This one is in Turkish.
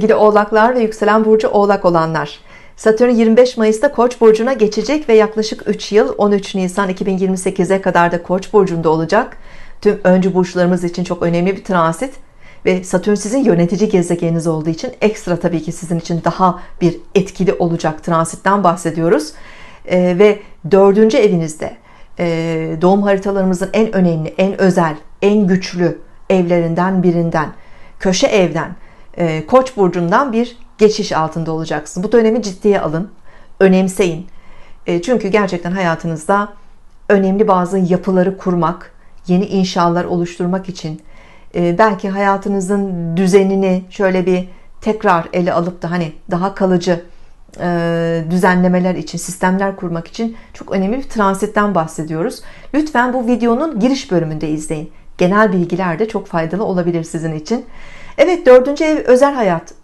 Sevgili oğlaklar ve yükselen burcu oğlak olanlar Satürn 25 Mayıs'ta Koç burcuna geçecek ve yaklaşık 3 yıl 13 Nisan 2028'e kadar da Koç burcunda olacak. Tüm öncü burçlarımız için çok önemli bir transit ve Satürn sizin yönetici gezegeniniz olduğu için ekstra tabii ki sizin için daha bir etkili olacak transitten bahsediyoruz. Ee, ve dördüncü evinizde e, doğum haritalarımızın en önemli, en özel, en güçlü evlerinden birinden, köşe evden, e, Koç burcundan bir geçiş altında olacaksın. Bu dönemi ciddiye alın, önemseyin. E, çünkü gerçekten hayatınızda önemli bazı yapıları kurmak, yeni inşalar oluşturmak için e, belki hayatınızın düzenini şöyle bir tekrar ele alıp da hani daha kalıcı düzenlemeler için, sistemler kurmak için çok önemli bir transitten bahsediyoruz. Lütfen bu videonun giriş bölümünde izleyin. Genel bilgiler de çok faydalı olabilir sizin için. Evet dördüncü ev özel hayat.